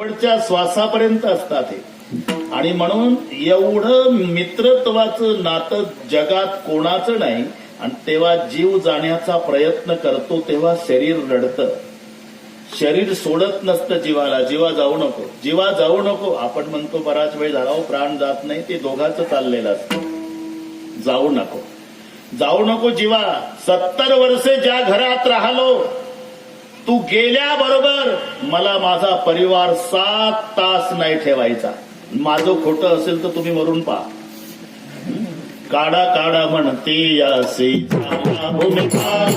शेवटच्या श्वासापर्यंत असतात हे. आणि म्हणून एवढं मित्रत्वाचं नातं जगात कोणाचं नाही आणि तेव्हा जीव जाण्याचा प्रयत्न करतो तेव्हा शरीर रडतं. शरीर सोडत नसतं जीवाला जीवा जाऊ नको. जीवा जाऊ नको. आपण म्हणतो बराच वेळ झाला हो प्राण जात नाही ते दोघांचं चाललेलं असतं. जाऊ नको. जाऊ नको जीवा. सत्तर वर्षे ज्या घरात राहलो तू गेल्याबरोबर मला माझा परिवार सात तास नाही ठेवायचा. माझं खोटं असेल तर तुम्ही मरून पहा. काढा काढा म्हणते झाला भूमिका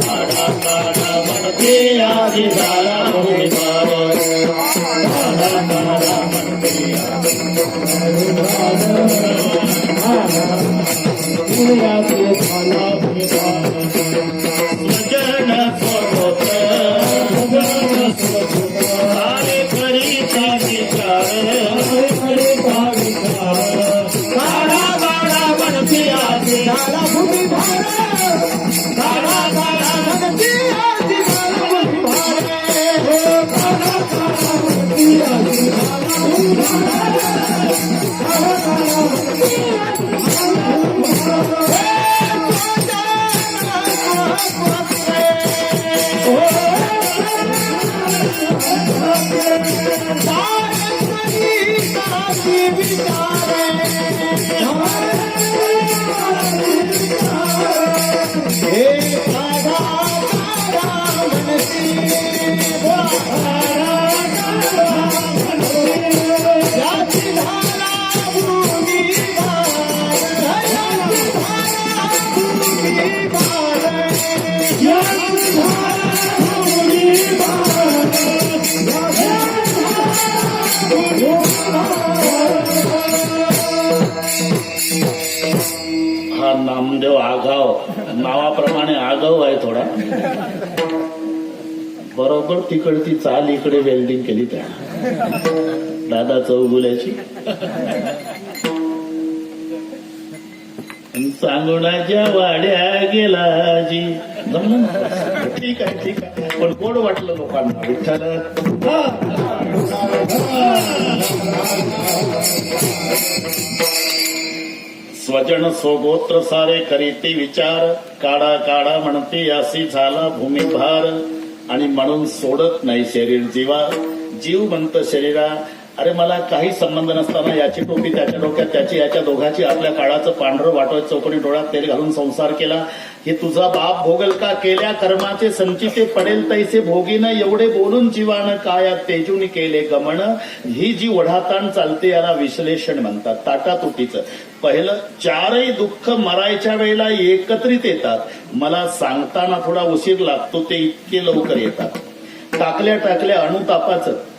काढा काढा म्हणते आधी झाला भूमिका अनुभव आहे थोडा. बरोबर तिकडची चाल इकडे वेल्डिंग केली त्या. दादा चौगुल्याची. सांगुणाच्या वाड्या गेला जी जमलं ठीक आहे ठीक आहे. पण गोड वाटलं लोकांना. विठ्ठल. स्वजन स्वगोत्र सारे करीती विचार काढा काढा म्हणते यासी झाला भूमिभार. आणि म्हणून सोडत नाही शरीर जीवा. जीव म्हणत शरीरा अरे मला काही संबंध नसताना याची टोपी त्याच्या डोक्यात त्याची याच्या दोघाची आपल्या काळाचं पांढरं वाटवत चौकणी डोळ्यात तेल घालून संसार केला. हे तुझा बाप भोगल का? केल्या कर्माचे संचिते पडेल तैसे भोगीनं. एवढे बोलून जीवानं काय तेजून केले गमन? ही जी ओढाताण चालते याला विश्लेषण म्हणतात. ताटातुटीचं पहिलं चारही दुःख मरायच्या वेळेला एकत्रित येतात. मला सांगताना थोडा उशीर लागतो ते इतके लवकर येतात. टाकल्या टाकल्या अणुतापाचं.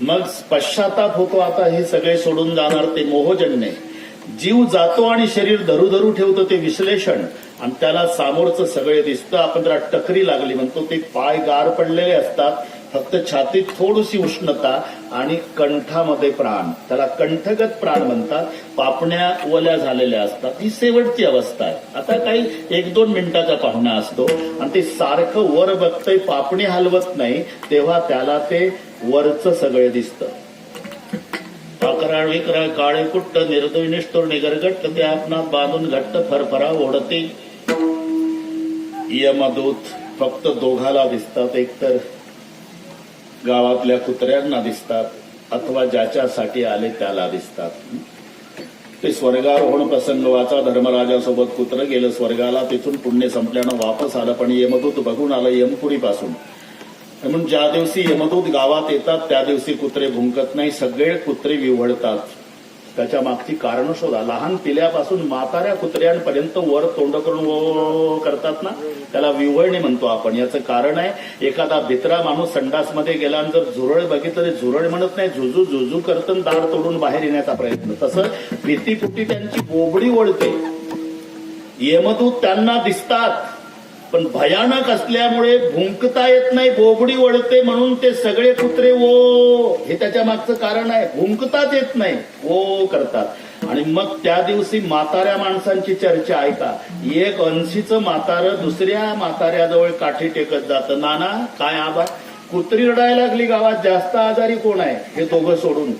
मग पश्चाताप होतो आता हे सगळे सोडून जाणार ते मोहजन्य. जीव जातो आणि शरीर धरू धरू ठेवतो ते विश्लेषण. आणि त्याला सामोरचं सगळे दिसतं आपण जरा टकरी लागली म्हणतो ते पाय गार पडलेले असतात. फक्त छातीत थोडीशी उष्णता आणि कंठामध्ये प्राण. त्याला कंठगत प्राण म्हणतात. पापण्या ओल्या झालेल्या असतात. ही शेवटची अवस्था आहे. आता काही एक दोन मिनिटाचा पाहुणा असतो. आणि ते सारखं वर बघतंय पापणी हलवत नाही. तेव्हा त्याला ते वरच सगळे दिसतं. अकराळ काळे कुट्ट निर्दय निष्ठुर निगरगट्ट ते आपणात बांधून घट्ट फरफरा ओढते. यमदूत फक्त दोघाला दिसतात एकतर गावातल्या कुत्र्यांना दिसतात अथवा ज्याच्यासाठी आले त्याला दिसतात. ते स्वर्गारोहण प्रसंग वाचा धर्मराजासोबत कुत्र गेलं स्वर्गाला तिथून पुण्य संपल्यानं वापस आलं पण यमदूत बघून आलं यमपुरीपासून म्हणून ज्या दिवशी यमदूत गावात येतात त्या दिवशी कुत्रे भुंकत नाही सगळे कुत्रे विवळतात. त्याच्या मागची कारण शोधा. लहान पिल्यापासून म्हाताऱ्या कुत्र्यांपर्यंत वर तोंड करून ओ करतात ना? त्याला विवळणे म्हणतो आपण. याचं कारण आहे एखादा भित्रा माणूस संडासमध्ये गेला आणि जर झुरळ बघितलं तर झुरळ म्हणत नाही झुजू झुजू करतं दार तोडून बाहेर येण्याचा प्रयत्न. तसं भीतीपुटी त्यांची बोबडी ओढते. यमदूत त्यांना दिसतात. पण भयानक असल्यामुळे भुंकता येत नाही बोबडी वळते म्हणून ते सगळे कुत्रे ओ हे त्याच्या मागचं कारण आहे. भुंकताच येत नाही ओ करतात. आणि मग त्या दिवशी म्हाताऱ्या माणसांची चर्चा ऐका. एक अंशीचं म्हातारं दुसऱ्या म्हाताऱ्याजवळ काठी टेकत जातं. नाना काय आबा कुत्री रडायला लागली गावात जास्त आजारी कोण आहे? हे दोघं सोडून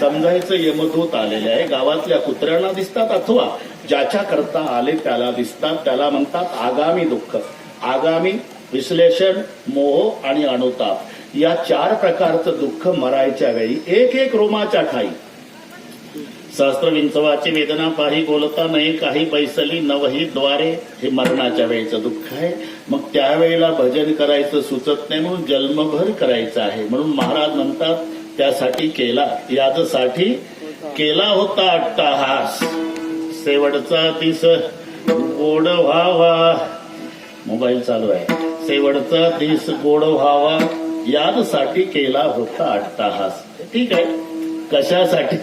समजायचं यमदूत आलेले आहे. गावातल्या कुत्र्यांना दिसतात अथवा ज्याच्या करता आले त्याला दिसतात. त्याला म्हणतात आगामी दुःख. आगामी विश्लेषण मोह आणि अनुताप या चार प्रकारचं दुःख मरायच्या वेळी एक एक रोमाच्या ठाई. सहस्त्र विंचवाची वेदना पाही बोलता नाही काही बैसली नवही द्वारे. हे मरणाच्या वेळेचं दुःख आहे. मग त्यावेळेला भजन करायचं सुचत नाही म्हणून जन्मभर करायचं आहे. म्हणून महाराज म्हणतात त्यासाठी केला. यादसाठी केला होता अट्टाहास. शेवटचा दिस गोड व्हावा. मोबाईल चालू आहे. शेवटचा दिस गोड व्हावा. यादसाठी केला होता अट्टाहास. ठीक आहे. कशासाठी?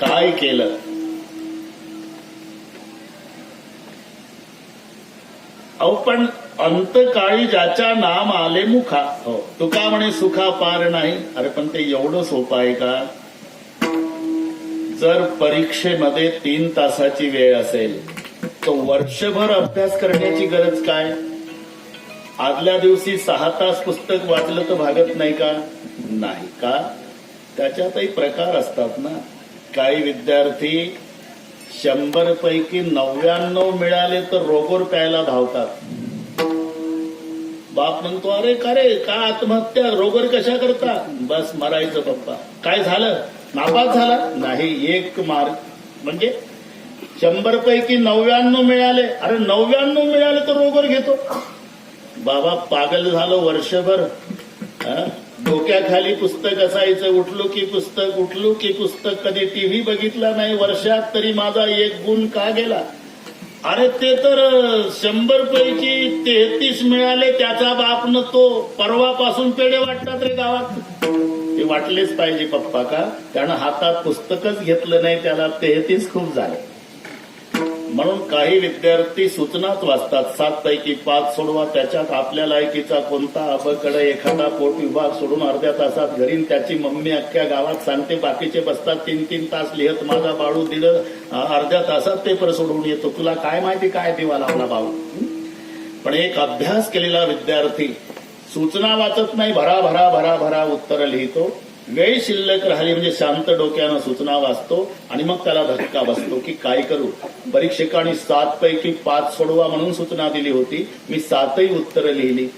काय केलं? अहो पण अंतकाळी ज्याच्या नाम आले मुखा. हो. तुका म्हणे सुखा पार नाही. अरे पण ते एवढं सोपं आहे का? जर परीक्षेमध्ये तीन तासाची वेळ असेल तर वर्षभर अभ्यास करण्याची गरज काय? आदल्या दिवशी सहा तास पुस्तक वाचलं तर भागत नाही का? नाही का? त्याच्यातही प्रकार असतात ना. काही विद्यार्थी शंभर पैकी नव्याण्णव मिळाले तर रोगोर प्यायला धावतात. बाप म्हणतो अरे का रे? का आत्महत्या? रोगर कशा करता? बस मरायचं पप्पा. काय झालं? नापास झाला? नाही एक मार्क म्हणजे? शंभर पैकी नव्याण्णव मिळाले. अरे नव्याण्णव मिळाले तर रोगर घेतो. बाबा पागल झालो वर्षभर. डोक्याखाली पुस्तक असायचं उठलो की पुस्तक उठलो की पुस्तक कधी टीव्ही बघितला नाही वर्षात तरी माझा एक गुण का गेला? अरे ते तर शंभर पैकी तेहतीस मिळाले त्याचा बाप न तो परवापासून पेढे वाटतात रे गावात. ते वाटलेच पाहिजे पप्पा का? त्यानं हातात पुस्तकच घेतलं नाही त्याला तेहतीस खूप झाले. म्हणून काही विद्यार्थी सूचनाच वाचतात. सात पैकी पाच सोडवा त्याच्यात आपल्या लायकीचा कोणता अबकडे एखादा पोट विभाग सोडून अर्ध्या तासात घरी त्याची मम्मी अख्ख्या गावात सांगते बाकीचे बसतात तीन तीन तास लिहत माझा बाळू दीड अर्ध्या तासात पेपर सोडून येतो. तुला काय माहिती काय देवा लावला बाळू? पण एक अभ्यास केलेला विद्यार्थी सूचना वाचत नाही भरा भरा भरा भरा उत्तर लिहितो. वेळ शिल्लक राहिली म्हणजे शांत डोक्यानं सूचना वाचतो आणि मग त्याला धक्का बसतो की काय करू? परीक्षकांनी सात पैकी पाच सोडवा म्हणून सूचना दिली होती. मी सातही उत्तरं लिहिली.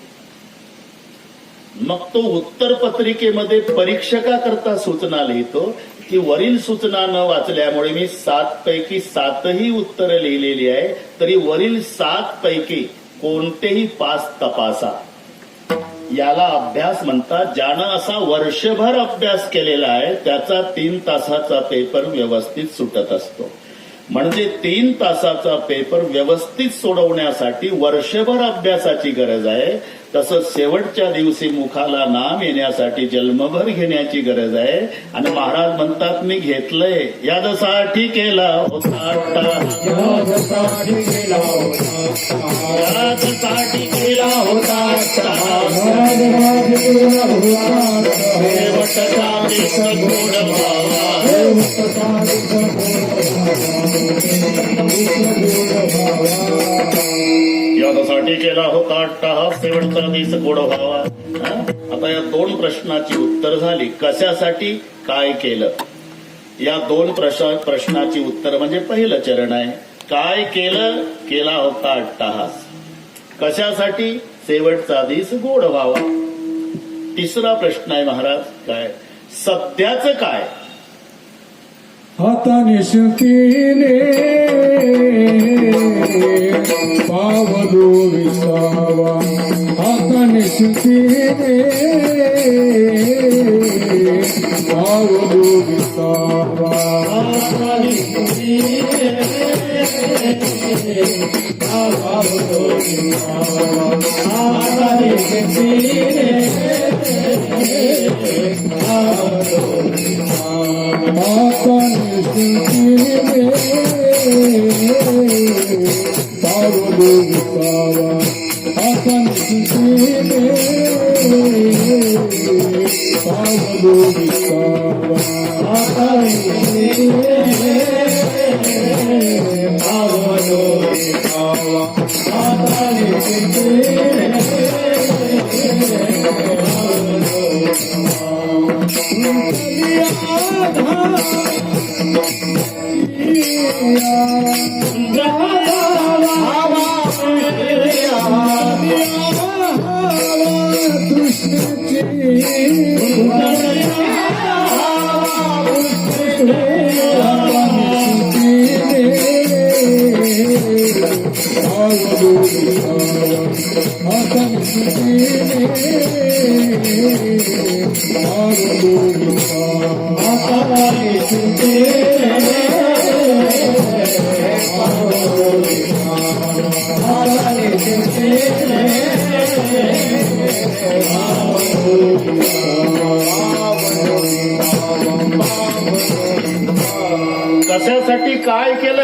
मग तो उत्तर पत्रिकेमध्ये परीक्षकाकरता सूचना लिहितो की वरील सूचना न वाचल्यामुळे मी सात पैकी सातही उत्तरं लिहिलेली आहे. तरी वरील सात पैकी कोणतेही पाच तपासा. याला अभ्यास म्हणतात. ज्यानं असा वर्षभर अभ्यास केलेला आहे त्याचा तीन तासाचा पेपर व्यवस्थित सुटत असतो. म्हणजे तीन तासाचा पेपर व्यवस्थित सोडवण्यासाठी वर्षभर अभ्यासाची गरज आहे. तसंच शेवटच्या दिवशी मुखाला नाम येण्यासाठी जन्मभर घेण्याची गरज आहे. आणि महाराज म्हणतात मी घेतलंय. यासाठी केला होता केला होता केला शेवटचा साठी केला होता अट्टाहास शेवटचा दिस गोड व्हावा. आता या दोन प्रश्नाची उत्तर झाली. कशासाठी? काय केलं? या दोन प्रश्न प्रश्नाची उत्तर म्हणजे पहिलं चरण आहे. काय केलं? केला होता अट्टाहास कशासाठी? शेवटचा दिस गोड व्हावा. तिसरा प्रश्न आहे महाराज काय? सध्याचं काय? हाताने అవలోవిస్తావా అతని స్థితినే అవలోవిస్తావా అతని స్థితినే পাবে পাওয়া আপন সুখে পাবো পাওয়া আপন পাবো পাওয়া আপন সুখে পাবো Mm-hmm.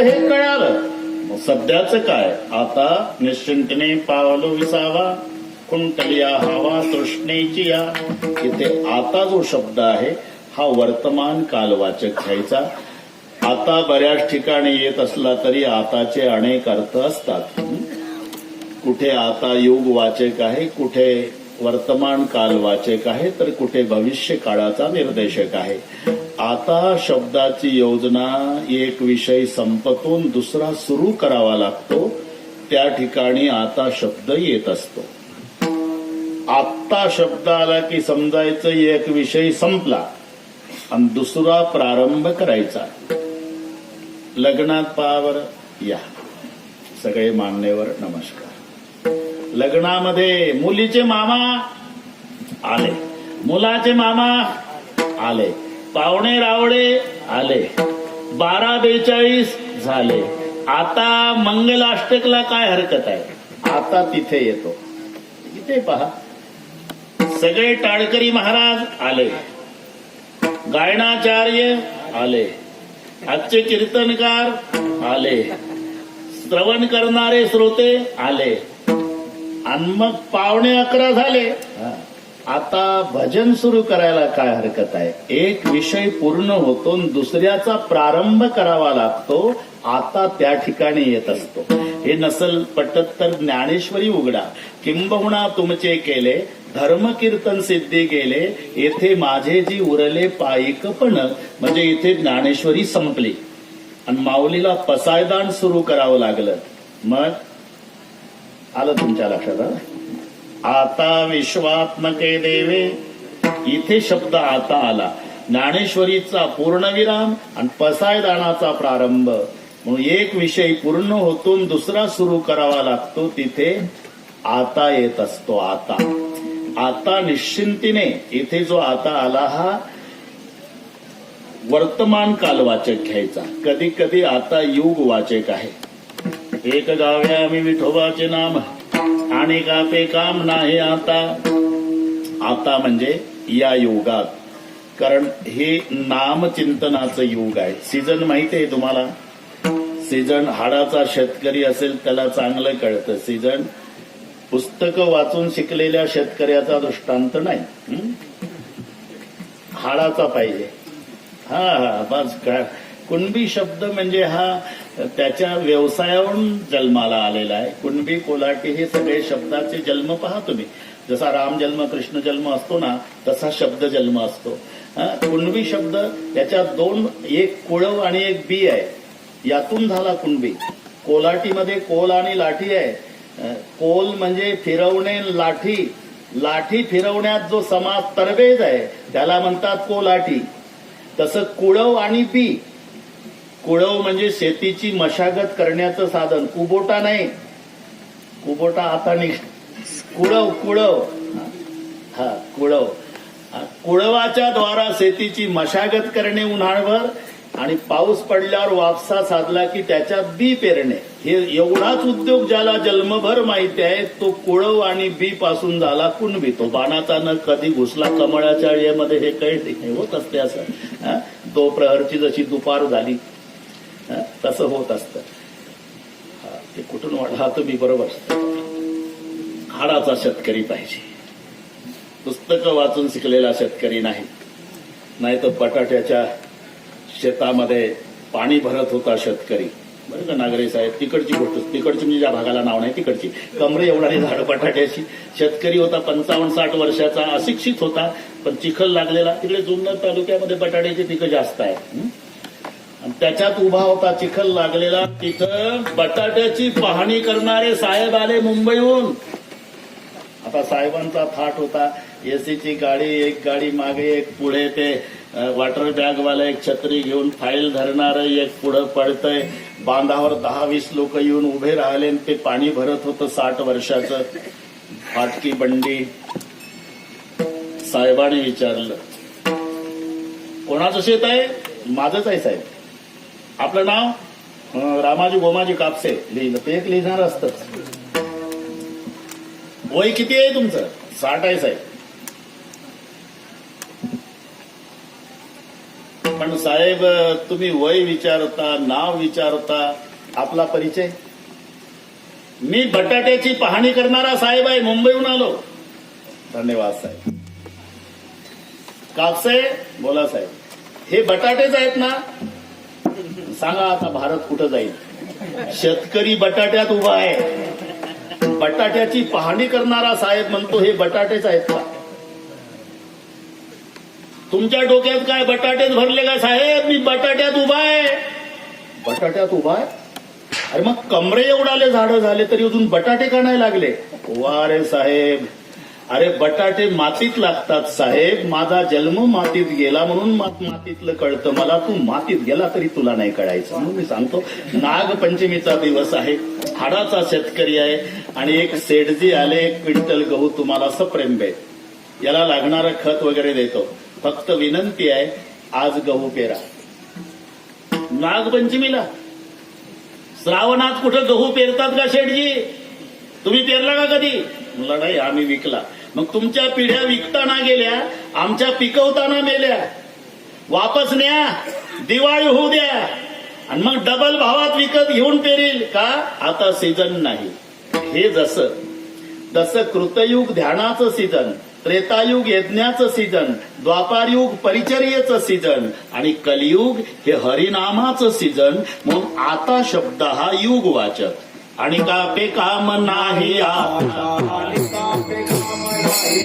हे कळालं. मग सध्याचं काय? आता निश्चिंतने पावलो विसावा कुंटलिया हवा तृष्णेची या. इथे आता जो शब्द आहे हा वर्तमान कालवाचक घ्यायचा. आता बऱ्याच ठिकाणी येत असला तरी आताचे अनेक अर्थ असतात. कुठे आता युग वाचक आहे कुठे वर्तमान काल वाचक आहे तर कुठे भविष्य काळाचा निर्देशक आहे. आता शब्दाची योजना एक विषय संपतून दुसरा सुरू करावा लागतो. त्या ठिकाणी आता शब्द येत असतो. आत्ता शब्द आला की समजायचं एक विषय संपला आणि दुसरा प्रारंभ करायचा. लग्नात पावर या. सगळे मान्यवर नमस्कार. लग्नामध्ये मुलीचे मामा आले. मुलाचे मामा आले. पाहुणे रावडे आले. बारा बेचाळीस झाले. आता मंगलाष्टकला काय हरकत आहे? आता तिथे येतो. इथे पहा. सगळे टाळकरी महाराज आले. गायनाचार्य आले. आजचे कीर्तनकार आले. श्रवण करणारे श्रोते आले. आणि मग पावणे अकरा झाले. आता भजन सुरू करायला काय हरकत आहे? एक विषय पूर्ण होतो दुसऱ्याचा प्रारंभ करावा लागतो. आता त्या ठिकाणी येत असतो. हे नसल पटत तर ज्ञानेश्वरी उघडा. किंबहुना तुमचे केले धर्मकीर्तन सिद्धी गेले येथे माझे जी उरले पायिकपण म्हणजे इथे ज्ञानेश्वरी संपली. आणि माऊलीला पसायदान सुरू करावं लागलं. मग आलं तुमच्या लक्षात आता विश्वात्मके देवे इथे शब्द आता आला. ज्ञानेश्वरीचा पूर्णविराम आणि पसायदानाचा प्रारंभ. म्हणून एक विषय पूर्ण होतून दुसरा सुरू करावा लागतो तिथे आता येत असतो आता. आता निश्चिंतीने इथे जो आता आला हा वर्तमान काल वाचक घ्यायचा. कधी कधी आता युग वाचक आहे. एक गाव्या आम्ही विठोबाचे नाम. आणि कापे काम नाही आता. आता म्हणजे या युगात. कारण हे नामचिंतनाचं युग आहे. सीझन माहिती आहे तुम्हाला? सीझन हाडाचा शेतकरी असेल त्याला चांगलं कळतं. सीझन पुस्तकं वाचून शिकलेल्या शेतकऱ्याचा दृष्टांत नाही. हाडाचा पाहिजे. हा हा बस काय? कुणबी शब्द म्हणजे हा त्याच्या व्यवसायावरून जन्माला आलेला आहे. कुणबी कोलाटी हे सगळे शब्दाचे जन्म पहा तुम्ही. जसा राम जन्म कृष्ण जन्म असतो ना तसा शब्द जन्म असतो. कुणबी शब्द त्याच्यात दोन एक कुळव आणि एक बी आहे. यातून झाला कुणबी. कोलाटीमध्ये कोल आणि लाठी आहे. कोल म्हणजे फिरवणे लाठी. लाठी फिरवण्यात जो समाज तरबेज आहे त्याला म्हणतात कोलाठी तसं कुळव आणि बी. कुळव म्हणजे शेतीची मशागत करण्याचं साधन. कुबोटा नाही. कुबोटा आता निघ कुळव कुळव. हा कुळव. कुळवाच्या द्वारा शेतीची मशागत करणे उन्हाळभर आणि पाऊस पडल्यावर वापसा साधला की त्याच्यात बी पेरणे. हे एवढाच उद्योग ज्याला जन्मभर माहिती आहे तो कुळव आणि बी पासून झाला कुणबी. तो बाणाचा न कधी घुसला कमळाच्या येमध्ये हे कळते होत असते असं. हा? दो प्रहरची जशी दुपार झाली तसं होत असतं. ते कुठून वाढला? तुम्ही बरोबर. हाडाचा शेतकरी पाहिजे. पुस्तकं वाचून शिकलेला शेतकरी नाही. नाही तर बटाट्याच्या शेतामध्ये पाणी भरत होता शेतकरी. बरं का नागरे साहेब? तिकडची गोष्ट तिकडची म्हणजे ज्या भागाला नाव नाही तिकडची. कमरे एवढाने झाड बटाट्याची. शेतकरी होता पंचावन्न साठ वर्षाचा अशिक्षित होता पण चिखल लागलेला. तिकडे जुन्नर तालुक्यामध्ये बटाट्याची पिकं जास्त आहे आणि त्याच्यात उभा होता चिखल लागलेला. तिथं बटाट्याची पाहणी करणारे साहेब आले मुंबईहून. आता साहेबांचा थाट होता एसीची गाडी एक गाडी मागे एक पुढे ते वॉटर बॅगवाला एक छत्री घेऊन फाईल धरणार एक पुढं पडतंय. बांधावर दहा वीस लोक येऊन उभे राहिले आणि ते पाणी भरत होतं साठ वर्षाचं. फाटकी बंडी. साहेबाने विचारलं कोणाचं शेत आहे? माझंच आहे साहेब. आपलं नाव? रामाजी गोमाजी कापसे. लिहिलं. ते एक लिहिणार असत वय किती आहे तुमचं? साठ आहे साहेब. पण साहेब तुम्ही वय विचारता नाव विचारता आपला परिचय? मी बटाट्याची पाहणी करणारा साहेब आहे मुंबईहून आलो. धन्यवाद साहेब. कापसे बोला साहेब. हे बटाटेच आहेत ना? सांगा आता भारत कुठं जाईल? शेतकरी बटाट्यात उभा आहे. बटाट्याची पाहणी करणारा साहेब म्हणतो हे बटाटेच आहेत का? तुमच्या डोक्यात काय बटाटेच भरले का साहेब? मी बटाट्यात उभा आहे. बटाट्यात उभा आहे? अरे मग कमरे एवढाले झाडं झाले तरी अजून बटाटे का नाही लागले? वा रे साहेब. अरे बटाटे मातीत लागतात साहेब. माझा जन्म मातीत गेला म्हणून मातीतलं कळतं. मला तू मातीत गेला तरी तुला नाही कळायचं. म्हणून मी सांगतो नागपंचमीचा दिवस आहे. हाडाचा शेतकरी आहे. आणि एक सेठजी आले एक क्विंटल गहू तुम्हाला असं प्रेम भेट. याला लागणारं खत वगैरे देतो. फक्त विनंती आहे आज गहू पेरा. नागपंचमीला? श्रावणात कुठं गहू पेरतात का शेठजी? तुम्ही पेरला का कधी? म्हणलं नाही आम्ही विकला. मग तुमच्या पिढ्या विकताना गेल्या आमच्या पिकवताना मेल्या. वापस न्या दिवाळी होऊ द्या. आणि मग डबल भावात विकत घेऊन पेरेल. का? आता सीझन नाही. हे जसं तसं कृतयुग ध्यानाचं सीझन त्रेतायुग यज्ञाचं सीझन द्वापारयुग परिचर्येचं सीझन आणि कलियुग हे हरिनामाचं सीझन म्हणून आता शब्द हा युग वाचक आणि का पे काम नाही Oh,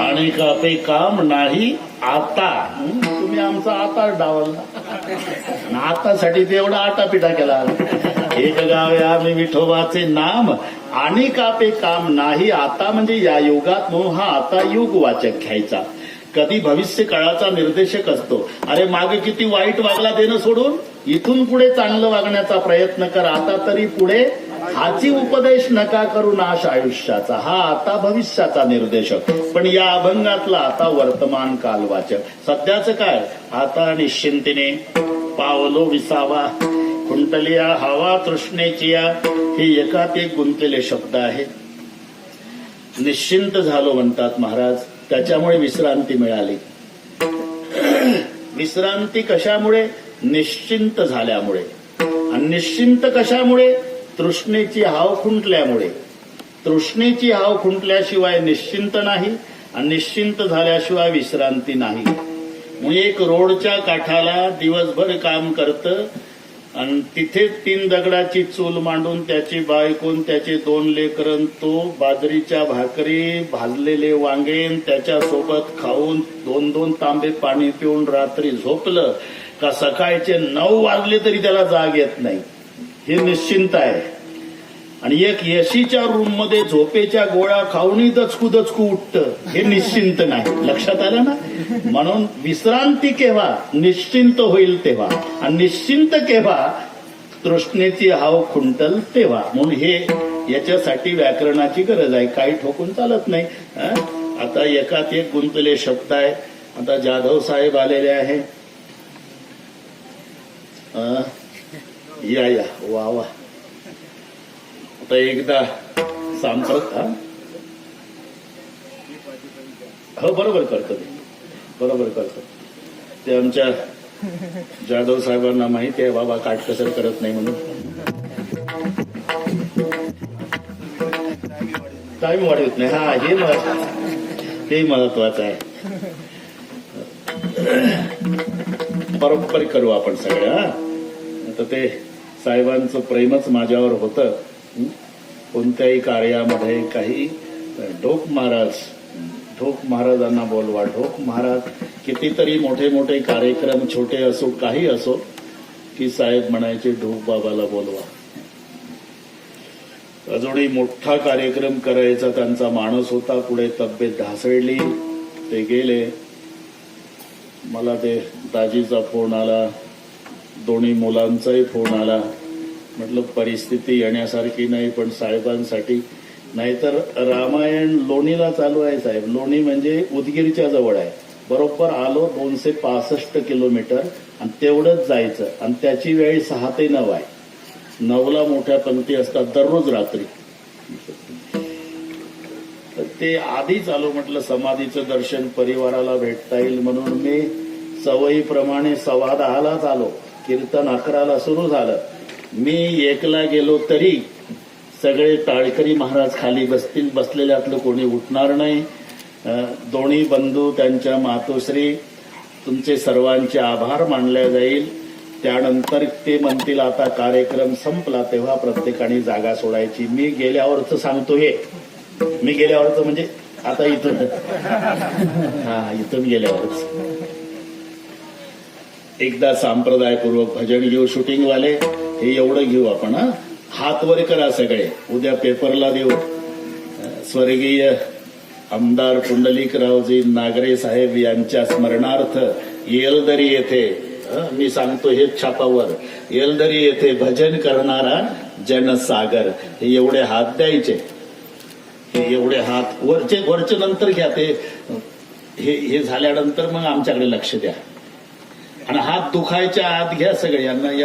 आणि का ते काम नाही आता. तुम्ही आमचा आता डावलला. आतासाठी ते एवढा आटापिटा केला. एक गावे आम्ही विठोबाचे नाम. आणि का ते काम नाही आता म्हणजे या युगात म्हणून हा आता युग वाचक घ्यायचा. कधी भविष्य काळाचा निर्देशक असतो. अरे मागे किती वाईट वागला देणं सोडून? इथून पुढे चांगलं वागण्याचा प्रयत्न कर. आता तरी पुढे हाची उपदेश नका करू नाश आयुष्याचा. हा आता भविष्याचा निर्देशक. पण या अभंगातला आता वर्तमान काल वाचक. सध्याचं काय? आता निश्चिंतीने पावलो विसावा. कुंटलिया हवा तृष्णेची या हे एकात एक गुंतलेले शब्द आहेत. निश्चिंत झालो म्हणतात महाराज. त्याच्यामुळे विश्रांती मिळाली. विश्रांती कशामुळे? निश्चिंत झाल्यामुळे. आणि निश्चिंत कशामुळे? तृष्णेची हाव खुंटल्यामुळे. तृष्णेची हाव खुंटल्याशिवाय निश्चिंत नाही आणि निश्चिंत झाल्याशिवाय विश्रांती नाही. मग एक रोडच्या काठाला दिवसभर काम करतं आणि तिथे तीन दगडाची चूल मांडून त्याची बायकोन त्याचे दोन लेकरन तो बाजरीच्या भाकरी भाजलेले वांगेन त्याच्यासोबत खाऊन दोन दोन तांबे पाणी पिऊन रात्री झोपलं का सकाळचे नऊ वाजले तरी त्याला जाग येत नाही. हे निश्चिंत आहे. आणि एक एसीच्या रूममध्ये झोपेच्या गोळ्या खाऊनही दचकू दचकू उठतं. हे निश्चिंत नाही. लक्षात आलं ना? म्हणून विश्रांती केव्हा निश्चिंत होईल तेव्हा. आणि निश्चिंत केव्हा तृष्णेची हाव खुंटल तेव्हा. म्हणून हे याच्यासाठी व्याकरणाची गरज आहे. काही ठोकून चालत नाही. आता एकात एक गुंतले शब्द आहे. आता जाधव साहेब आलेले आहे. या या. वा वा. आता एकदा सांप्रत हा? हो बरोबर करतो बरोबर करतो. ते आमच्या जाधव साहेबांना माहिती आहे बाबा काटकसर करत नाही म्हणून. टाइम वाढवत नाही. हा हे महत्वाचं हे महत्वाचं आहे. पारंपरिक करू आपण सगळं हा? आता ते साहेबांचं प्रेमच माझ्यावर होतं. कोणत्याही कार्यामध्ये काही ढोक महाराज ढोक महाराजांना बोलवा ढोक महाराज कितीतरी मोठे मोठे कार्यक्रम छोटे असो काही असो की साहेब म्हणायचे ढोक बाबाला बोलवा. अजूनही मोठा कार्यक्रम करायचा त्यांचा माणूस होता पुढे तब्येत ढासळली ते गेले. मला ते दाजीचा फोन आला. दोन्ही मुलांचाही फोन आला. म्हटलं परिस्थिती येण्यासारखी नाही पण साहेबांसाठी. नाहीतर रामायण लोणीला चालू आहे साहेब. लोणी म्हणजे उदगीरच्या जवळ आहे. बरोबर आलो दोनशे पासष्ट किलोमीटर आणि तेवढंच जायचं. आणि त्याची वेळ सहा ते नऊ आहे. नऊला मोठ्या पंक्ती असतात दररोज रात्री. तर ते आधीच आलो म्हटलं समाधीचं दर्शन परिवाराला भेटता येईल म्हणून मी सवयीप्रमाणे सव्वा दहालाच आलो. कीर्तन अकराला सुरू झालं. मी एकला गेलो तरी सगळे टाळकरी महाराज खाली बसतील बसलेल्यातलं कोणी उठणार नाही. दोन्ही बंधू त्यांच्या मातोश्री तुमचे सर्वांचे आभार मानले जाईल. त्यानंतर ते म्हणतील आता कार्यक्रम संपला तेव्हा प्रत्येकाने जागा सोडायची. मी गेल्यावरच सांगतो हे. मी गेल्यावरच म्हणजे आता इथून. हा इथून गेल्यावरच. एकदा सांप्रदायपूर्वक भजन घेऊ शूटिंग वाले हे एवढं घेऊ आपण हात वर करा सगळे. उद्या पेपरला देऊ. स्वर्गीय आमदार पुंडलिकरावजी नागरे साहेब यांच्या स्मरणार्थ येलदरी येथे मी सांगतो हेच छापावर येलदरी येथे भजन करणारा जनसागर हे एवढे हात द्यायचे. हे एवढे हात वरचे वरचे नंतर घ्या ते. हे हे झाल्यानंतर मग आमच्याकडे लक्ष द्या. आणि हात दुखायच्या आत घ्या सगळे यांना या